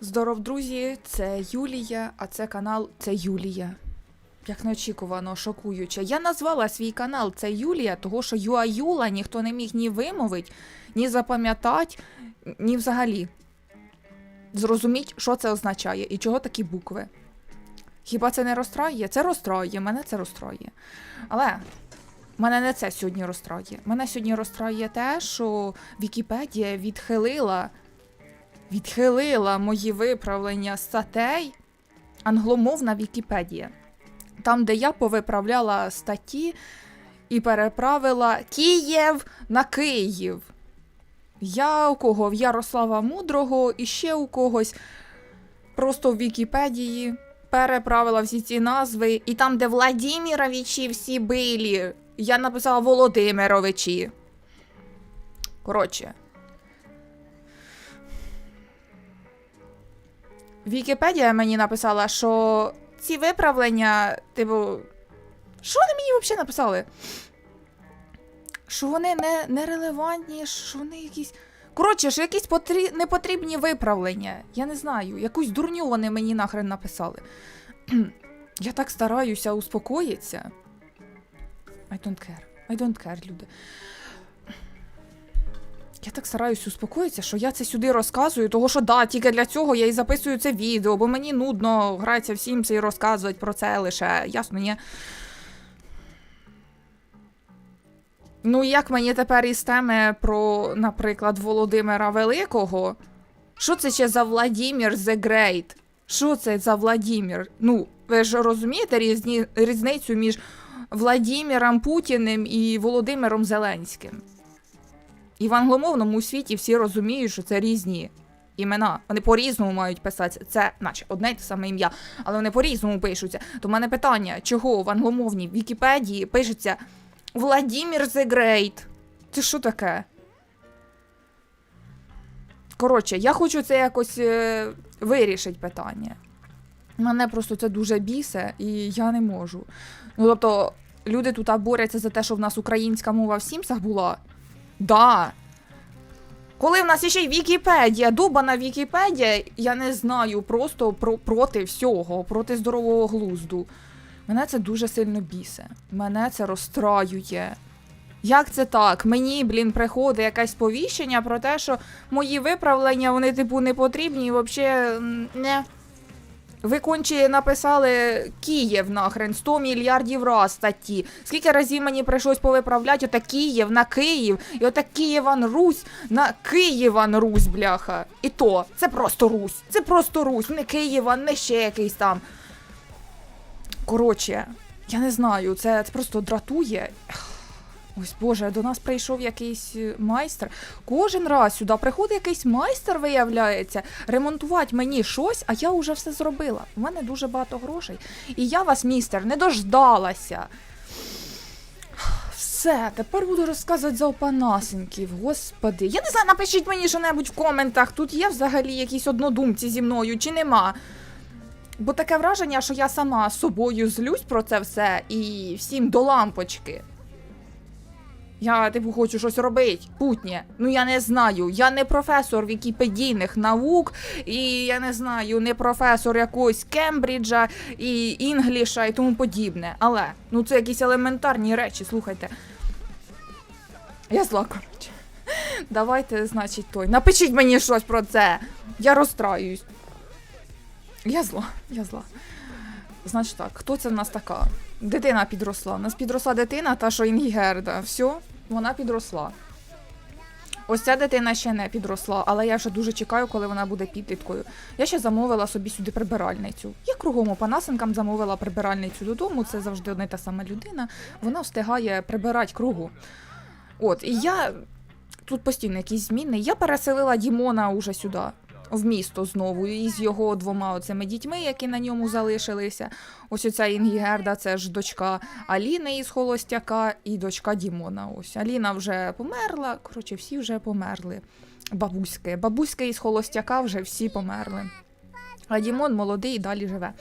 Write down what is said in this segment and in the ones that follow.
Здоров, друзі, це Юлія, а це канал Це Юлія. Як неочікувано, шокуюче. Я назвала свій канал Це Юлія, того що Юа Юла ніхто не міг ні вимовити, ні запам'ятати, ні взагалі. Зрозуміть, що це означає і чого такі букви. Хіба це не розстраює? Це розстроює, мене це розстроює. Але мене не це сьогодні розстроює. Мене сьогодні розстроює те, що Вікіпедія відхилила відхилила мої виправлення статей англомовна Вікіпедія. Там, де я повиправляла статті і переправила Київ на Київ. Я у кого? В Ярослава Мудрого і ще у когось. Просто в Вікіпедії переправила всі ці назви. І там, де Владіміровичі всі били, я написала Володимировичі. Коротше, Вікіпедія мені написала, що ці виправлення, типу. Що вони мені взагалі написали? Що вони не, нерелевантні, що вони якісь. Коротше, що якісь потрі... непотрібні виправлення. Я не знаю, якусь дурню вони мені нахрен написали. Я так стараюся успокоїтися. I don't care. I don't care, люди. Я так стараюсь успокоїтися, що я це сюди розказую, того що да, тільки для цього я і записую це відео, бо мені нудно гратися всім це і розказувати про це лише. Ясно, ні? Ну, як мені тепер із теми про, наприклад, Володимира Великого? Що це ще за Владімір the Great? Що це за Владімір? Ну, ви ж розумієте різні, різницю між Владіміром Путіним і Володимиром Зеленським? І в англомовному світі всі розуміють, що це різні імена. Вони по-різному мають писатися. Це, наче, одне й те саме ім'я, але вони по-різному пишуться. То в мене питання, чого в англомовній Вікіпедії пишеться Владімір the Great? Це що таке? Коротше, я хочу це якось е, вирішити питання. Мене просто це дуже бісе, і я не можу. Ну, тобто, люди тут борються за те, що в нас українська мова в Сімсах була. Да. Коли в нас ще й Вікіпедія, дубана Вікіпедія, я не знаю, просто про, проти всього, проти здорового глузду. Мене це дуже сильно бісе. Мене це розстраює. Як це так? Мені, блін, приходить якесь повіщення про те, що мої виправлення, вони, типу, не потрібні і взагалі не. Ви конче написали Київ нахрен 100 мільярдів раз статті. Скільки разів мені прийшлось повиправляти ота Київ на Київ, і ота Києван Русь на Києван Русь, бляха. І то, це просто Русь. Це просто Русь, не Києван, не ще якийсь там. Коротше, я не знаю, це, це просто дратує. Ось Боже, до нас прийшов якийсь е, майстер. Кожен раз сюди приходить якийсь майстер, виявляється, ремонтувати мені щось, а я вже все зробила. У мене дуже багато грошей. І я вас, містер, не дождалася. Все, тепер буду розказувати за опанасеньків, господи. Я не знаю, напишіть мені що-небудь в коментах. Тут є взагалі якісь однодумці зі мною чи нема. Бо таке враження, що я сама собою злюсь про це все і всім до лампочки. Я, типу, хочу щось робити, путнє. Ну я не знаю. Я не професор вікіпедійних наук, і я не знаю, не професор якогось Кембриджа і інгліша і тому подібне. Але ну це якісь елементарні речі, слухайте. Я зла, коротше. Давайте, значить, той. Напишіть мені щось про це. Я розстраюсь. Я зла, я зла. Значить так, хто це в нас така? Дитина підросла. У нас підросла дитина, та що Інгігерда. Все, вона підросла. Ось ця дитина ще не підросла, але я вже дуже чекаю, коли вона буде підліткою. Я ще замовила собі сюди прибиральницю. Я кругом панасенкам замовила прибиральницю додому. Це завжди одна та сама людина. Вона встигає прибирати кругу. От, і я тут постійно якісь зміни. Я переселила Дімона уже сюди. В місто знову із його двома оцими дітьми, які на ньому залишилися. Ось оця Інгігерда, це ж дочка Аліни із Холостяка і дочка Дімона. Ось Аліна вже померла. Коротше, всі вже померли. Бабуськи. Бабуськи із Холостяка вже всі померли. А Дімон молодий і далі живе.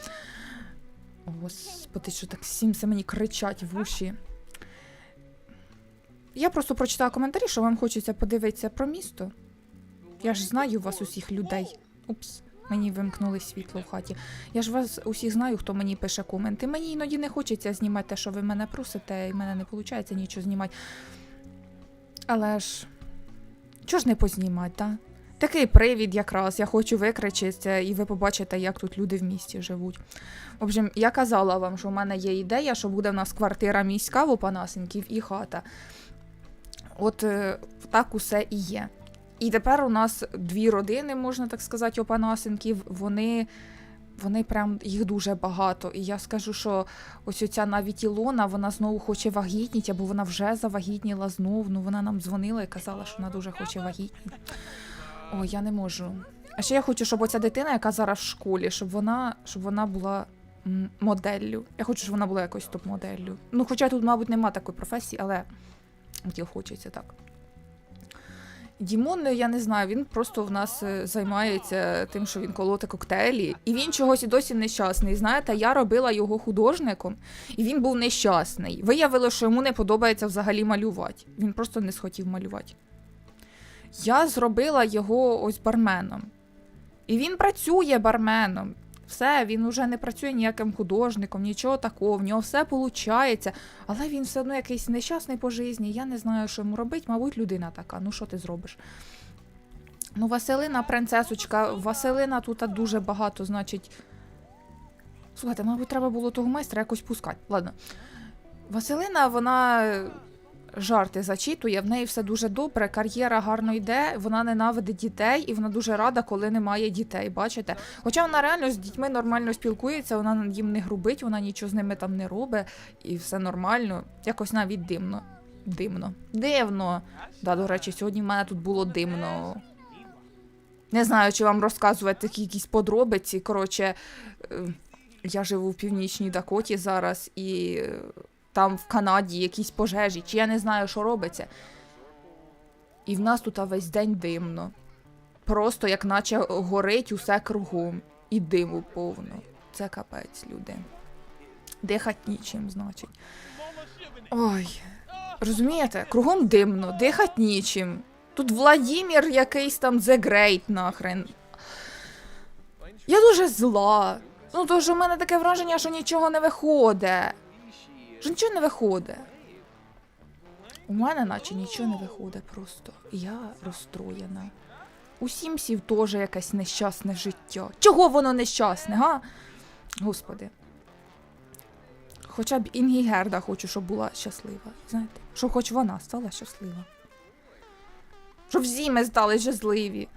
Господи, що так всім це мені кричать в уші. Я просто прочитала коментарі, що вам хочеться подивитися про місто. Я ж знаю вас усіх людей. Упс, мені вимкнули світло в хаті. Я ж вас усіх знаю, хто мені пише коменти. Мені іноді не хочеться знімати те, що ви мене просите, і в мене не виходить нічого знімати. Але ж. Чого ж не познімати, так? Такий привід якраз. Я хочу викричитися, і ви побачите, як тут люди в місті живуть. В общем, я казала вам, що в мене є ідея, що буде в нас квартира міська в Опанасенків і хата. От е, так усе і є. І тепер у нас дві родини, можна так сказати, Опанасенків. Вони, вони прям їх дуже багато. І я скажу, що ось оця навіть Ілона, вона знову хоче вагітніти, або вона вже завагітніла знов. Ну вона нам дзвонила і казала, що вона дуже хоче вагітніти. Ой, я не можу. А ще я хочу, щоб оця дитина, яка зараз в школі, щоб вона, щоб вона була моделлю. Я хочу, щоб вона була якось топ-моделлю. Ну, хоча тут, мабуть, нема такої професії, але хочеться так. Дімон, я не знаю, він просто в нас е, займається тим, що він колоти коктейлі, і він чогось і досі нещасний. Знаєте, я робила його художником, і він був нещасний. Виявилося, що йому не подобається взагалі малювати. Він просто не схотів малювати. Я зробила його ось барменом. І він працює барменом. Все, він уже не працює ніяким художником, нічого такого, в нього все виходить, але він все одно якийсь нещасний по житті. Я не знаю, що йому робити, мабуть, людина така. Ну що ти зробиш? Ну, Василина, принцесочка, Василина тут дуже багато, значить. Слухайте, мабуть, треба було того майстра якось пускати. Ладно. Василина, вона жарти зачитує, в неї все дуже добре, кар'єра гарно йде, вона ненавидить дітей і вона дуже рада, коли немає дітей. Бачите? Хоча вона реально з дітьми нормально спілкується, вона їм не грубить, вона нічого з ними там не робить, і все нормально. Якось навіть димно. Димно. Дивно. Да, до речі, сьогодні в мене тут було димно. Не знаю, чи вам розказувати такі якісь подробиці. Коротше, е, я живу в північній Дакоті зараз, і е, там в Канаді якісь пожежі, чи я не знаю, що робиться. І в нас тут весь день димно. Просто як наче горить усе кругом. І диму повно. Це капець, люди. Дихать нічим, значить. Ой. Розумієте, кругом димно, дихать нічим. Тут Владімір якийсь там The Great нахрен. Я дуже зла. Ну, то що в мене таке враження, що нічого не виходить. Що нічого не виходить. У мене наче нічого не виходить просто. Я розстроєна. У Сімсів теж якесь нещасне життя. Чого воно нещасне, га? Господи. Хоча б Інгігерда хочу, щоб була щаслива. Знаєте? Щоб хоч вона стала щаслива. Щоб всі ми стали щасливі.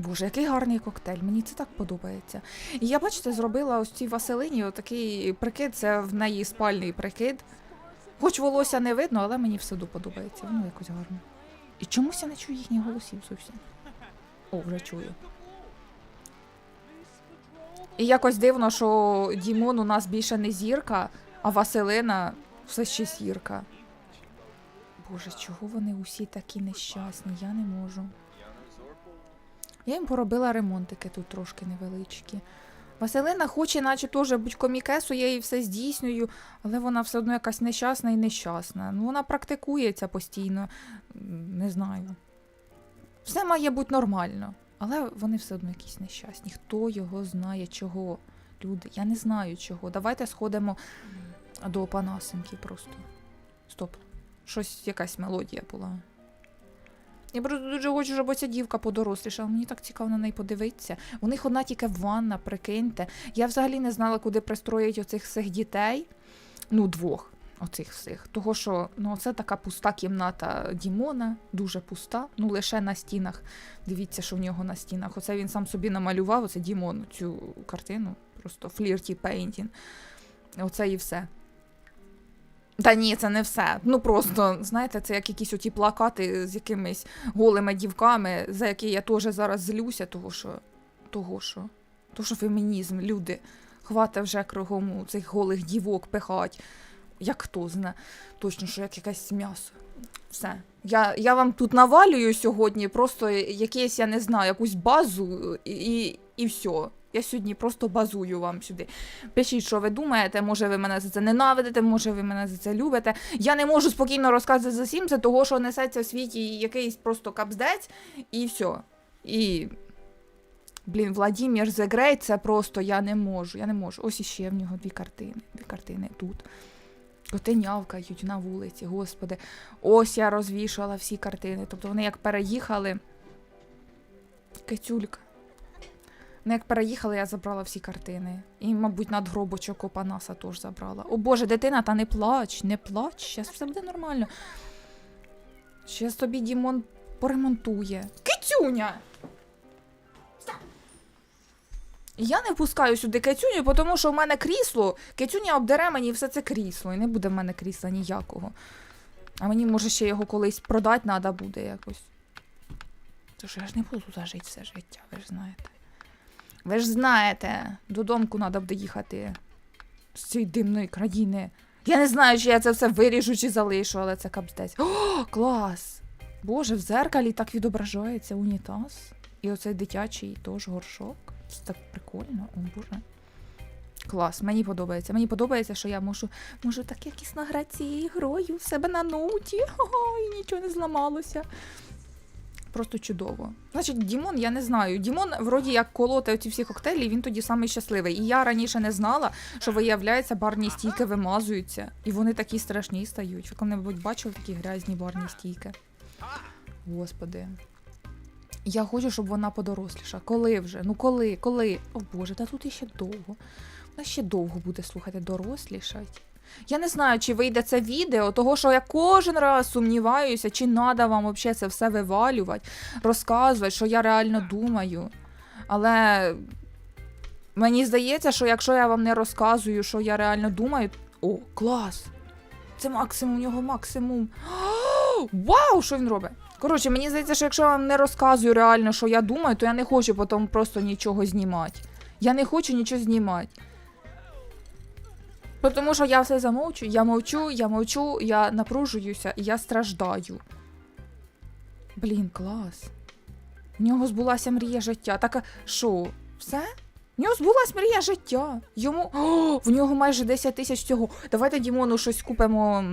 Боже, який гарний коктейль, мені це так подобається. І я, бачите, зробила ось цій Василині отакий прикид, це в неї спальний прикид. Хоч волосся не видно, але мені все одно подобається. Воно якось гарно. І чомусь я не чую їхніх голосів зовсім. О, вже чую. І якось дивно, що Дімон у нас більше не зірка, а Василина все ще зірка. Боже, чого вони усі такі нещасні? Я не можу. Я їм поробила ремонтики тут трошки невеличкі. Василина хоче, наче теж будь комікесу, я їй все здійснюю, але вона все одно якась нещасна і нещасна. Ну, вона практикується постійно, не знаю. Все має бути нормально, але вони все одно якісь нещасні. Хто його знає, чого? Люди, я не знаю чого. Давайте сходимо до Панасенки просто. Стоп. Щось якась мелодія була. Я просто дуже хочу, щоб оця дівка подорослішала. Мені так цікаво на неї подивитися. У них одна тільки ванна, прикиньте. Я взагалі не знала, куди пристроїть оцих всіх дітей. Ну, двох оцих всіх. Того, що ну, це така пуста кімната Дімона, дуже пуста, ну лише на стінах. Дивіться, що в нього на стінах. Оце він сам собі намалював, оце Дімон, цю картину. Просто флірті пейнтін. Оце і все. Та ні, це не все. Ну просто, знаєте, це як якісь оті плакати з якимись голими дівками, за які я теж зараз злюся, того що. Того що. Того що фемінізм, люди. Хвата вже кругом цих голих дівок пихать. Як хто зна. Точно, що як якесь м'ясо. Все. Я, я вам тут навалюю сьогодні, просто якесь, я не знаю, якусь базу і, і, і все. Я сьогодні просто базую вам сюди. Пишіть, що ви думаєте, може ви мене за це ненавидите, може ви мене за це любите. Я не можу спокійно розказувати за всім, це того, що несеться в світі якийсь просто капздець, і все. І. Блін, Владімір Great, це просто я не можу. Я не можу. Ось іще в нього дві картини. Дві картини тут. Коти нявкають на вулиці, господи. Ось я розвішала всі картини. Тобто вони як переїхали. Кицюлька. Ну, як переїхали, я забрала всі картини. І, мабуть, надгробочок Опанаса теж забрала. О Боже, дитина, та не плач, не плач, щас все буде нормально. Щас тобі Дімон поремонтує. Кицюня! Я не пускаю сюди кицюню, тому що в мене крісло. Кицюня обдере мені все це крісло, і не буде в мене крісла ніякого. А мені, може, ще його колись продати треба буде якось. Тож я ж не буду тут жити все життя, ви ж знаєте. Ви ж знаєте, додомку треба буде їхати з цієї димної країни. Я не знаю, чи я це все виріжу чи залишу, але це капздець. О, клас! Боже, в зеркалі так відображається унітаз. І оцей дитячий теж горшок. Це так прикольно, о боже. Клас, мені подобається. Мені подобається, що я можу, можу так якісь награти цією грою в себе на ноуті. І нічого не зламалося. Просто чудово. Значить, Дімон, я не знаю. Дімон, вроді як колоте оці всі коктейлі, він тоді самий щасливий. І я раніше не знала, що виявляється, барні стійки вимазуються, і вони такі страшні стають. Ви коли-небудь бачили такі грязні барні стійки? Господи. Я хочу, щоб вона подоросліша. Коли вже? Ну коли? Коли? О Боже, та тут іще довго. Вона ще довго буде слухати дорослішать. Я не знаю, чи вийде це відео, того що я кожен раз сумніваюся, чи треба вам взагалі це все вивалювати, розказувати, що я реально думаю. Але мені здається, що якщо я вам не розказую, що я реально думаю. О, клас! Це максимум, у нього максимум. Вау, що він робить? Коротше, мені здається, що якщо я вам не розказую реально, що я думаю, то я не хочу потім просто нічого знімати. Я не хочу нічого знімати. Бо Тому що я все замовчу, я мовчу, я мовчу, я напружуюся і я страждаю. Блін, клас. В нього збулася мрія життя. Так, що, все? В нього збулась мрія життя. Йому. О, в нього майже 10 тисяч цього. Давайте Дімону щось купимо.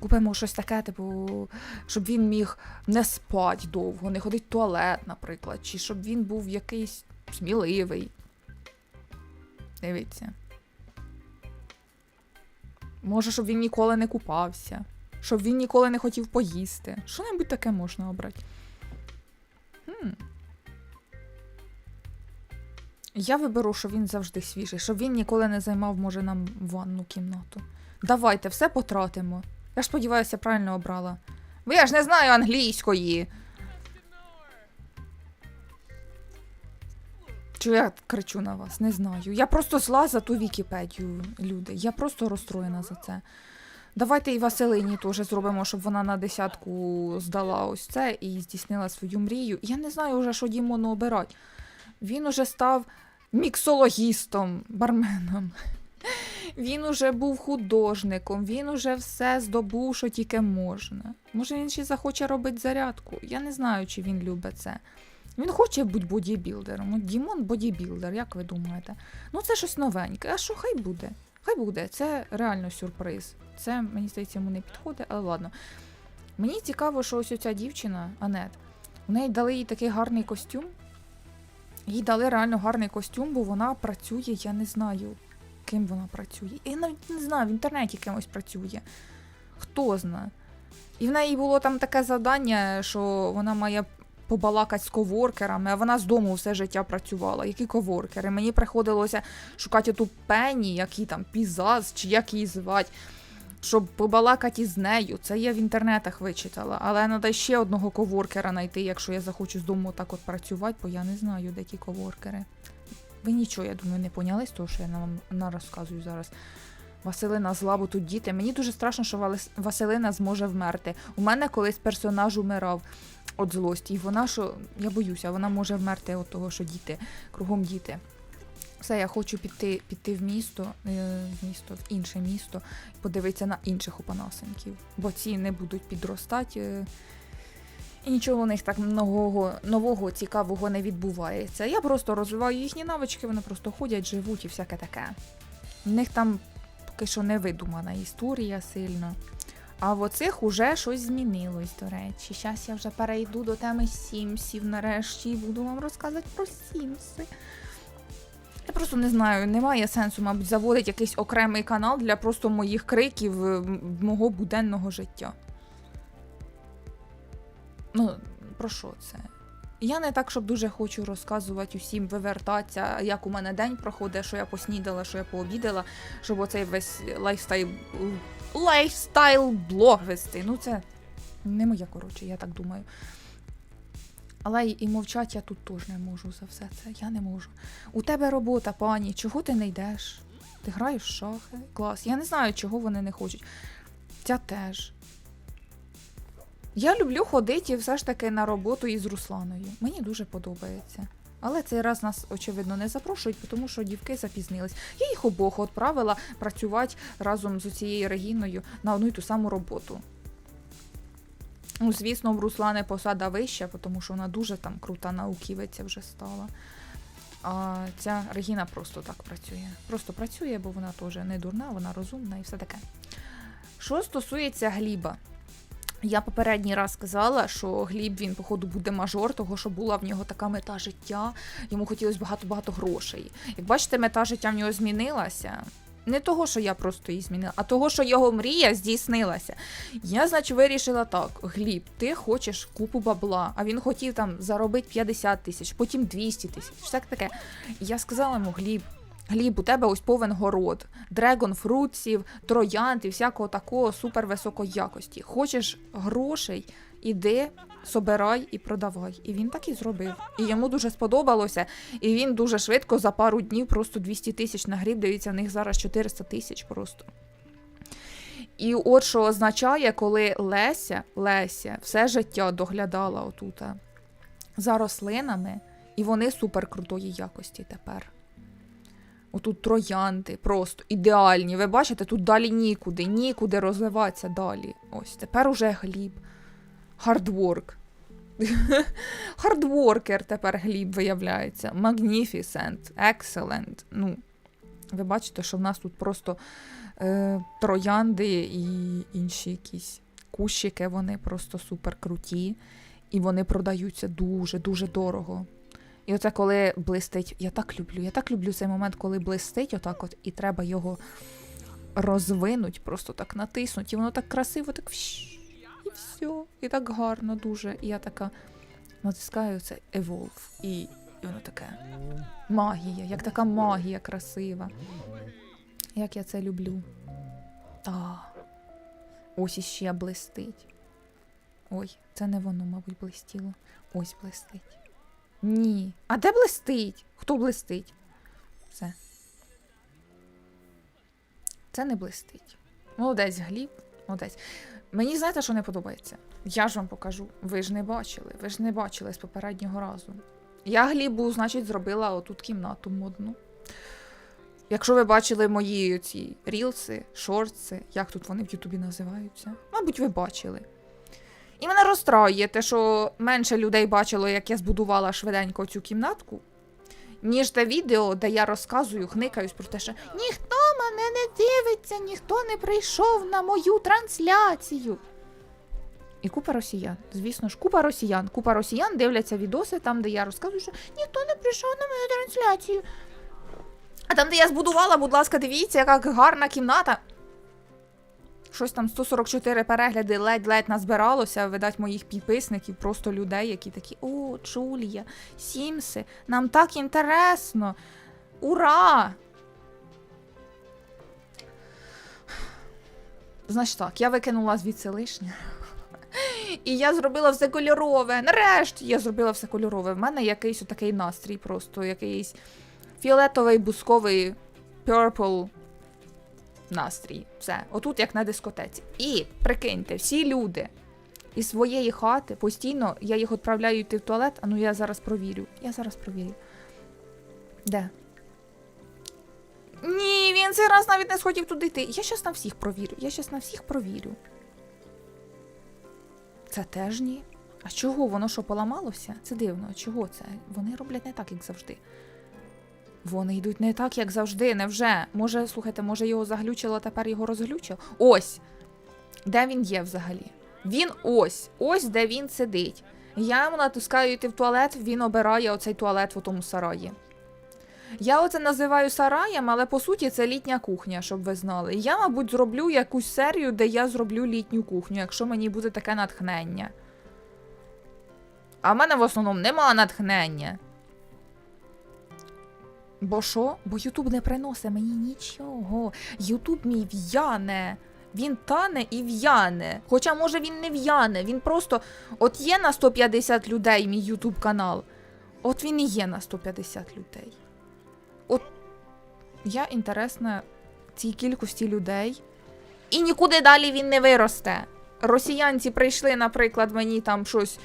Купимо щось таке, типу, щоб він міг не спати довго, не ходити в туалет, наприклад, чи щоб він був якийсь сміливий. Дивіться. Може, щоб він ніколи не купався, щоб він ніколи не хотів поїсти. Що-небудь таке можна обрати. Хм. Я виберу, щоб він завжди свіжий, щоб він ніколи не займав, може, нам ванну кімнату. Давайте, все потратимо. Я ж сподіваюся, правильно обрала. Бо я ж не знаю англійської. Чого я кричу на вас? Не знаю. Я просто зла за ту Вікіпедію, люди. Я просто розстроєна за це. Давайте і Василині теж зробимо, щоб вона на десятку здала ось це і здійснила свою мрію. Я не знаю вже, що Дімону обирати. Він уже став міксологістом, барменом. Він уже був художником, він уже все здобув, що тільки можна. Може, він ще захоче робити зарядку. Я не знаю, чи він любить це. Він хоче бути бодібілдером. Дімон бодібілдер, як ви думаєте? Ну, це щось новеньке. А що хай буде? Хай буде, це реально сюрприз. Це, мені здається, йому не підходить, але ладно. Мені цікаво, що ось ця дівчина, Анет, в неї дали їй такий гарний костюм. Їй дали реально гарний костюм, бо вона працює, я не знаю, ким вона працює. Я навіть не знаю, в інтернеті кимось працює. Хто знає. І в неї було там таке завдання, що вона має побалакати з коворкерами, а вона з дому все життя працювала. Які коворкери? Мені приходилося шукати ту пені, який там пізаз, чи як її звати, щоб побалакати із нею. Це я в інтернетах вичитала. Але треба ще одного коворкера знайти, якщо я захочу з дому так от працювати, бо я не знаю, де ті коворкери. Ви нічого, я думаю, не поняли з того, що я вам розказую зараз. Василина зла, бо тут діти. Мені дуже страшно, що Василина зможе вмерти. У мене колись персонаж умирав від злості. І вона що, я боюся, вона може вмерти від того, що діти, кругом діти. Все, я хочу піти, піти в місто, е, в місто, в інше місто, подивитися на інших опанасенків. Бо ці не будуть підростати. е, І нічого у них так нового, нового цікавого не відбувається. Я просто розвиваю їхні навички, вони просто ходять, живуть і всяке таке. В них там поки що не видумана історія сильно. А в оцих уже щось змінилось, до речі. Зараз я вже перейду до теми Сімсів нарешті і буду вам розказувати про Сімси. Я просто не знаю, немає сенсу, мабуть, заводити якийсь окремий канал для просто моїх криків е, мого буденного життя. Ну, про що це? Я не так, щоб дуже хочу розказувати усім, вивертатися, як у мене день проходить, що я поснідала, що я пообідала, щоб оцей весь лайфстайл, лайфстайл блог вести. Ну, це не моя, коротше, я так думаю. Але і мовчать я тут теж не можу за все це. Я не можу. У тебе робота, пані, чого ти не йдеш? Ти граєш в шахи? Клас. Я не знаю, чого вони не хочуть. Ця теж. Я люблю ходити все ж таки на роботу із Русланою. Мені дуже подобається. Але цей раз нас, очевидно, не запрошують, тому що дівки запізнились. Я їх обох відправила працювати разом з цією Регіною на одну й ту саму роботу. Ну, звісно, в Руслани посада вища, тому що вона дуже там крута науківиця вже стала. А ця Регіна просто так працює. Просто працює, бо вона теж не дурна, вона розумна і все таке. Що стосується Гліба, я попередній раз сказала, що Гліб він, походу, буде мажор, того що була в нього така мета життя. Йому хотілося багато-багато грошей. Як бачите, мета життя в нього змінилася. Не того, що я просто її змінила, а того, що його мрія здійснилася. Я, значить, вирішила так: Гліб, ти хочеш купу бабла, а він хотів там заробити 50 тисяч, потім 200 тисяч. Все таке. Я сказала йому, Гліб, Гліб, у тебе ось повен город, дрегонфрутсів, троянд і всякого такого супервисокої якості. Хочеш грошей, іди, собирай і продавай. І він так і зробив. І йому дуже сподобалося. І він дуже швидко за пару днів просто 200 тисяч нагріб. Дивіться, в них зараз 400 тисяч просто. І от що означає, коли Леся, Леся все життя доглядала отута за рослинами, і вони суперкрутої якості тепер. Отут троянди просто ідеальні. Ви бачите, тут далі нікуди, нікуди розвиватися далі. Ось тепер уже гліб. Хардворк. Хардворкер тепер гліб виявляється. Magnificent, excellent. Ну, ви бачите, що в нас тут просто е, троянди і інші якісь кущики, вони просто супер круті. І вони продаються дуже-дуже дорого. І оце коли блистить, я так люблю, я так люблю цей момент, коли блистить отак от, і треба його розвинуть, просто так натиснуть, і воно так красиво, так і все. І так гарно дуже. І я така натискаю це Evolve, і, і воно таке магія, як така магія красива. Як я це люблю. А, ось іще блистить. Ой, це не воно, мабуть, блистіло. Ось блистить. Ні. А де блистить? Хто блистить? Все. Це не блистить. Молодець, Гліб, молодець. Мені знаєте, що не подобається? Я ж вам покажу. Ви ж не бачили, ви ж не бачили з попереднього разу. Я Глібу, значить, зробила отут кімнату модну. Якщо ви бачили мої ці рілси, шортси, як тут вони в Ютубі називаються, мабуть, ви бачили. І мене розстроює те, що менше людей бачило, як я збудувала швиденько цю кімнатку, ніж те відео, де я розказую, хникаюсь про те, що ніхто мене не дивиться, ніхто не прийшов на мою трансляцію. І купа росіян. Звісно ж, купа росіян. Купа росіян дивляться відоси там, де я розказую, що ніхто не прийшов на мою трансляцію. А там, де я збудувала, будь ласка, дивіться, яка гарна кімната. Щось там 144 перегляди ледь-ледь назбиралося, видать, моїх підписників, просто людей, які такі: О, Джулія, Сімси, нам так інтересно. Ура! Значить так, я викинула звідси лишнє. І я зробила все кольорове. Нарешті я зробила все кольорове. В мене якийсь отакий настрій, просто якийсь фіолетовий, бусковий, purple настрій. Все, отут як на дискотеці. І прикиньте, всі люди із своєї хати постійно я їх відправляю йти в туалет, а ну я зараз провірю. Я зараз провірю. Де? Ні, він цей раз навіть не схотів туди йти. Я щас на всіх провірю. Я щас на всіх провірю. Це теж ні. А чого? Воно що, поламалося? Це дивно. Чого це? Вони роблять не так, як завжди. Вони йдуть не так, як завжди, невже? Може, слухайте, може його заглючило, тепер його розглючило? Ось! Де він є взагалі? Він ось, ось де він сидить. Я йому натискаю йти в туалет, він обирає оцей туалет в тому сараї. Я оце називаю сараєм, але по суті це літня кухня, щоб ви знали. Я, мабуть, зроблю якусь серію, де я зроблю літню кухню, якщо мені буде таке натхнення. А в мене в основному нема натхнення. Бо що? Бо Ютуб не приносить мені нічого. Ютуб мій в'яне. Він тане і в'яне. Хоча, може, він не в'яне, він просто. От є на 150 людей мій Ютуб канал. От він і є на 150 людей. От я інтересна цій кількості людей. І нікуди далі він не виросте. Росіянці прийшли, наприклад, мені там щось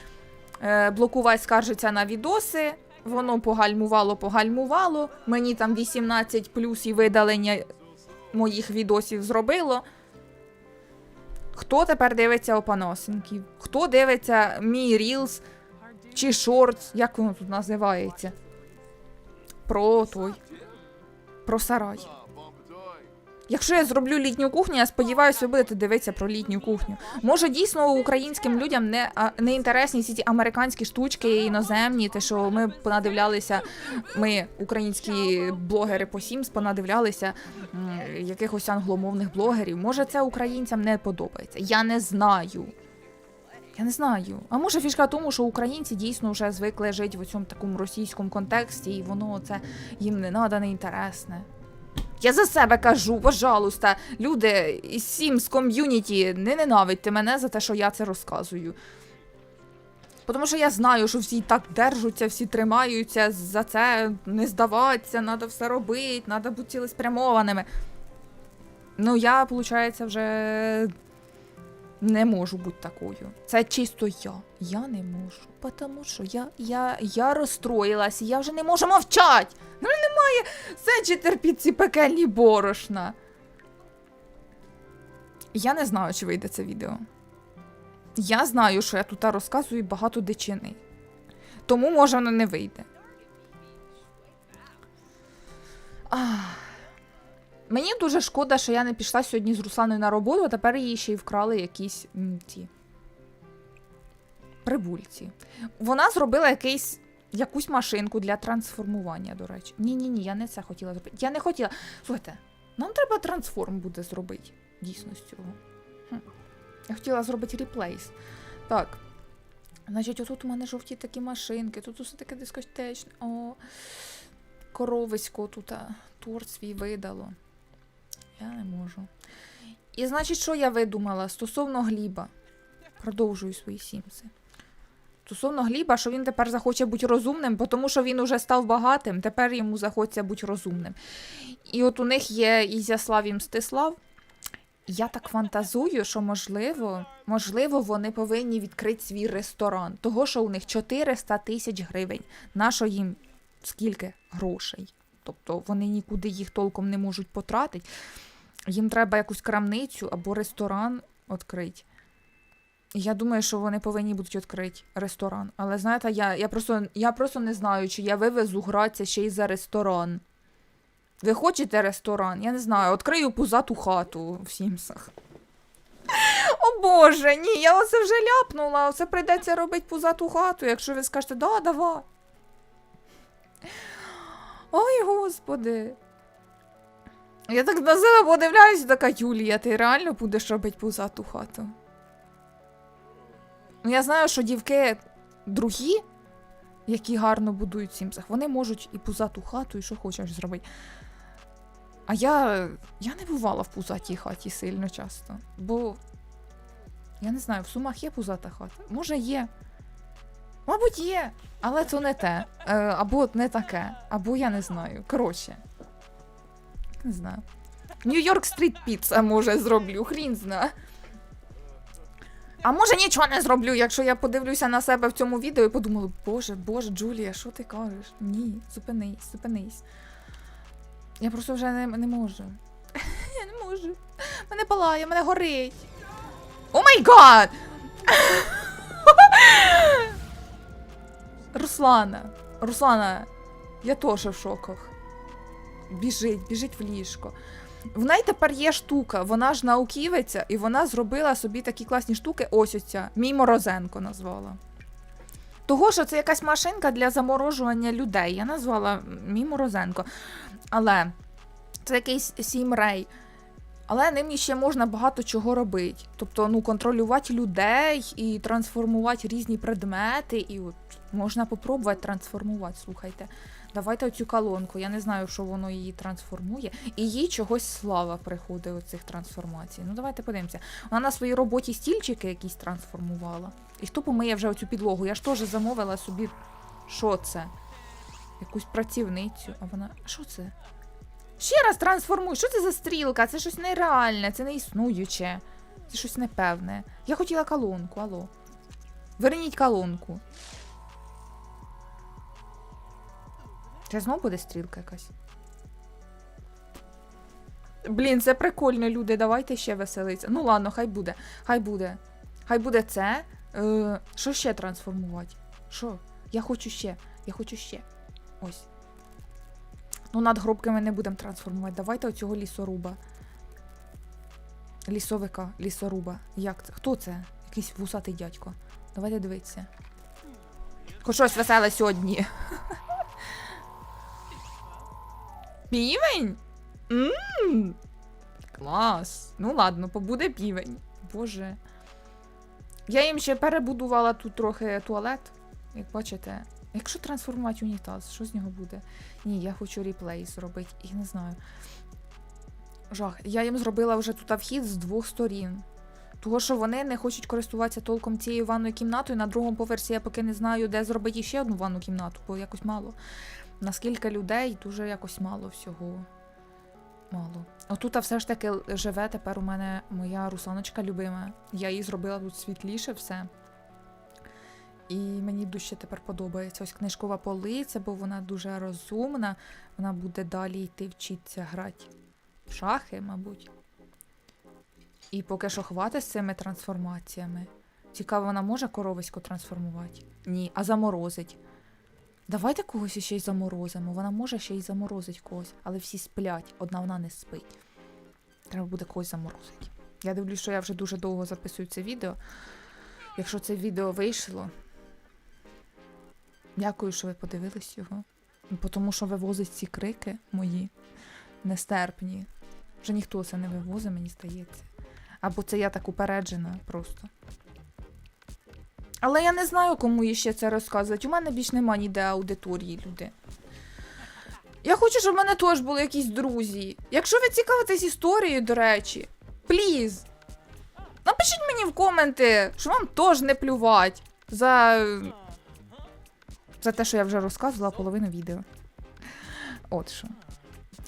е, блокувати, скаржиться на відоси. Воно погальмувало, погальмувало. Мені там 18 плюс і видалення моїх відосів зробило. Хто тепер дивиться опаносинків? Хто дивиться мій Reels чи Shorts, як воно тут називається? Про той. Про сарай. Якщо я зроблю літню кухню, я сподіваюся, ви будете дивитися про літню кухню. Може, дійсно українським людям не, а, не інтересні ці американські штучки іноземні, те, що ми понадивлялися, ми, українські блогери по Sims, понадивлялися якихось англомовних блогерів. Може, це українцям не подобається. Я не знаю. Я не знаю. А може фішка в тому, що українці дійсно вже звикли жити в цьому такому російському контексті, і воно це їм не надо, не інтересне. Я за себе кажу, пожалуйста, люди із Sims ком'юніті, не ненавидьте мене за те, що я це розказую. Тому що я знаю, що всі так держаться, всі тримаються за це, не здаватися, треба все робити, треба бути цілеспрямованими. Ну, я, виходить, вже не можу бути такою. Це чисто я. Я не можу. Тому що я, я, я розстроїлась, я вже не можу мовчати. Ну немає сечі терпіть ці пекельні борошна. Я не знаю, чи вийде це відео. Я знаю, що я тут розказую багато дичини. Тому, може, воно не вийде. Ах. Мені дуже шкода, що я не пішла сьогодні з Русланою на роботу, а тепер її ще й вкрали якісь ті прибульці. Вона зробила якийсь, якусь машинку для трансформування, до речі. Ні, ні, я не це хотіла зробити. Я не хотіла. Слухайте, нам треба трансформ буде зробити. Дійсно з цього. Хм. Я хотіла зробити реплейс. Так. Значить, отут у мене жовті такі машинки, тут усе таке дискотечне. О, коровисько тут торт свій видало. Я не можу. І значить, що я видумала стосовно Гліба. Продовжую свої сімси. Стосовно Гліба, що він тепер захоче бути розумним, тому що він уже став багатим, тепер йому захочеться бути розумним. І от у них є Ізяслав і Мстислав. Я так фантазую, що можливо, можливо, вони повинні відкрити свій ресторан. Того, що у них 400 тисяч гривень. Нащо їм скільки грошей? Тобто вони нікуди їх толком не можуть потратити. Їм треба якусь крамницю або ресторан відкрити. Я думаю, що вони повинні будуть відкрити ресторан. Але знаєте, я, я, просто, я просто не знаю, чи я вивезу гратися ще й за ресторан. Ви хочете ресторан? Я не знаю, відкрию пузату хату в Сімсах. О Боже, ні, я оце вже ляпнула. Оце прийдеться робити пузату хату, якщо ви скажете, да, давай. Ой, господи. Я так на себе подивляюся, така Юлія, ти реально будеш робити пузату хату? Я знаю, що дівки другі, які гарно будують Сімсах, вони можуть і пузату хату, і що хочеш зробити. А я. я не бувала в пузатій хаті сильно часто. Бо. Я не знаю, в Сумах є пузата хата? Може, є. Мабуть, є, але то не те. Е, або не таке, або я не знаю. Коротше. Не знаю. Нью-Йорк стріт піца, може, зроблю, хрін зна. А може нічого не зроблю, якщо я подивлюся на себе в цьому відео і подумаю, боже, боже, Джулія, що ти кажеш? Ні, зупинись, зупинись. Я просто вже не, не можу. Я не можу. Мене палає, мене горить. О май гад! Руслана. Руслана, я теж в шоках. Біжить, біжить в ліжко. В неї тепер є штука, вона ж науківиця, і вона зробила собі такі класні штуки. Ось оця. Мій Морозенко назвала. Того, що це якась машинка для заморожування людей. Я назвала мій Морозенко. Але це якийсь сімрей. Але ним ще можна багато чого робити. Тобто, ну, контролювати людей і трансформувати різні предмети. І от можна попробувати трансформувати. Слухайте. Давайте оцю колонку. Я не знаю, що воно її трансформує. І їй чогось слава приходить у цих трансформацій. Ну, давайте подивимося. Вона на своїй роботі стільчики якісь трансформувала. І хто помиє вже оцю підлогу? Я ж теж замовила собі. Що це? Якусь працівницю. А вона. Що це? Ще раз трансформуй. Що це за стрілка? Це щось нереальне, це не існуюче. Це щось непевне. Я хотіла колонку, алло. Верніть колонку. Це знов буде стрілка якась. Блін, це прикольно, люди. Давайте ще веселиться. Ну ладно, хай буде. Хай буде. Хай буде це. Е, що ще трансформувати? Що? Я хочу ще. Я хочу ще. Ось. Ну, надгробки ми не будемо трансформувати. Давайте оцього лісоруба. Лісовика, лісоруба. Як це? Хто це? Якийсь вусатий дядько. Давайте дивитися. Хоч щось веселе сьогодні. Півень? Ммм. Клас. Ну ладно, побуде півень. Боже. Я їм ще перебудувала тут трохи туалет. Як бачите. Якщо трансформувати унітаз, що з нього буде? Ні, я хочу реплей зробити. І не знаю. Жах. Я їм зробила вже тут вхід з двох сторін. Того, що вони не хочуть користуватися толком цією ванною кімнатою. На другому поверсі я поки не знаю, де зробити ще одну ванну кімнату, бо якось мало. Наскільки людей, дуже якось мало всього. Мало. Отут все ж таки живе тепер у мене моя русаночка любима. Я їй зробила тут світліше все. І мені дуже тепер подобається ось книжкова полиця, бо вона дуже розумна. Вона буде далі йти вчитися грати в шахи, мабуть. І поки що хватить з цими трансформаціями. Цікаво, вона може коровисько трансформувати? Ні, а заморозить. Давайте когось ще й заморозимо. Вона може ще й заморозить когось, але всі сплять, одна вона не спить. Треба буде когось заморозити. Я дивлюсь, що я вже дуже довго записую це відео. Якщо це відео вийшло, дякую, що ви подивились його. Бо Тому що вивозить ці крики мої нестерпні. Вже ніхто це не вивозить, мені здається. Або це я так упереджена просто. Але я не знаю, кому іще це розказувати. У мене більш нема ніде аудиторії, люди. Я хочу, щоб в мене теж були якісь друзі. Якщо ви цікавитесь історією, до речі, пліз. Напишіть мені в коменти, що вам теж не плювать за. За те, що я вже розказувала половину відео. От що.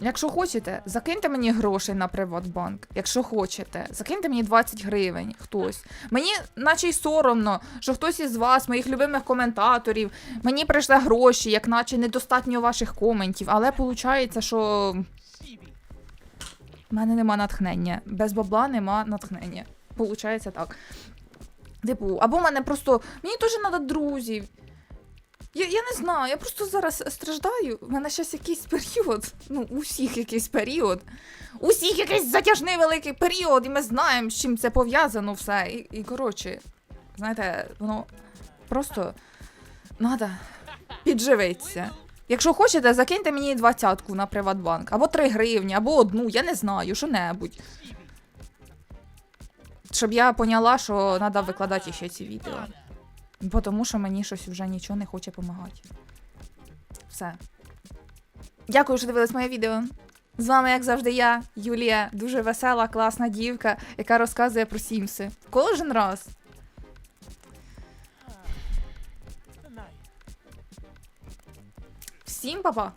Якщо хочете, закиньте мені грошей на Приватбанк. Якщо хочете, закиньте мені 20 гривень хтось. Мені наче й соромно, що хтось із вас, моїх любимих коментаторів, мені прийшли гроші, як наче недостатньо ваших коментів. Але виходить, що в мене нема натхнення. Без бабла нема натхнення. Получається так. Типу, або мене просто. Мені теж треба друзів. Я, я не знаю, я просто зараз страждаю. У мене зараз якийсь період. Ну, у всіх якийсь період. У всіх якийсь затяжний великий період, і ми знаємо, з чим це пов'язано все. І, і коротше, знаєте, воно просто треба підживитися. Якщо хочете, закиньте мені двадцятку на Приватбанк, або 3 гривні, або одну, я не знаю, що-небудь. Щоб я поняла, що треба викладати ще ці відео. Бо тому що мені щось вже нічого не хоче допомагати. Все. Дякую, що дивились моє відео. З вами, як завжди, я, Юлія, дуже весела, класна дівка, яка розказує про Сімси. Кожен раз. Всім па-па!